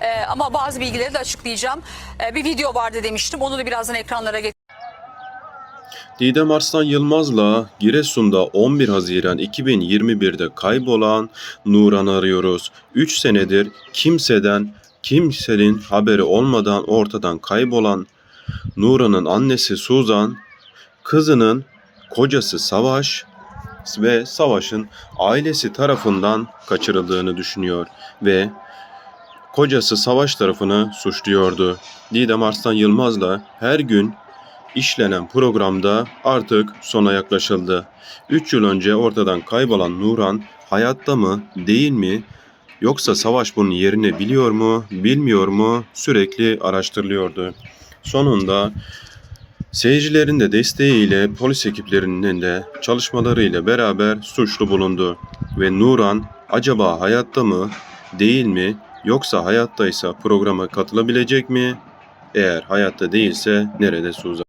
Ee, ama bazı bilgileri de açıklayacağım. Ee, bir video vardı demiştim. Onu da birazdan ekranlara getireceğim. Didem Arslan Yılmaz'la Giresun'da 11 Haziran 2021'de kaybolan Nuran'ı arıyoruz. 3 senedir kimseden, kimsenin haberi olmadan ortadan kaybolan Nuran'ın annesi Suzan, kızının kocası Savaş ve Savaş'ın ailesi tarafından kaçırıldığını düşünüyor ve kocası Savaş tarafını suçluyordu. Didem Arslan Yılmaz'la her gün işlenen programda artık sona yaklaşıldı. 3 yıl önce ortadan kaybolan Nuran hayatta mı, değil mi? Yoksa Savaş bunun yerini biliyor mu, bilmiyor mu? Sürekli araştırılıyordu. Sonunda seyircilerin de desteğiyle polis ekiplerinin de çalışmalarıyla beraber suçlu bulundu. Ve Nuran acaba hayatta mı, değil mi? Yoksa hayattaysa programa katılabilecek mi? Eğer hayatta değilse nerede Suzan?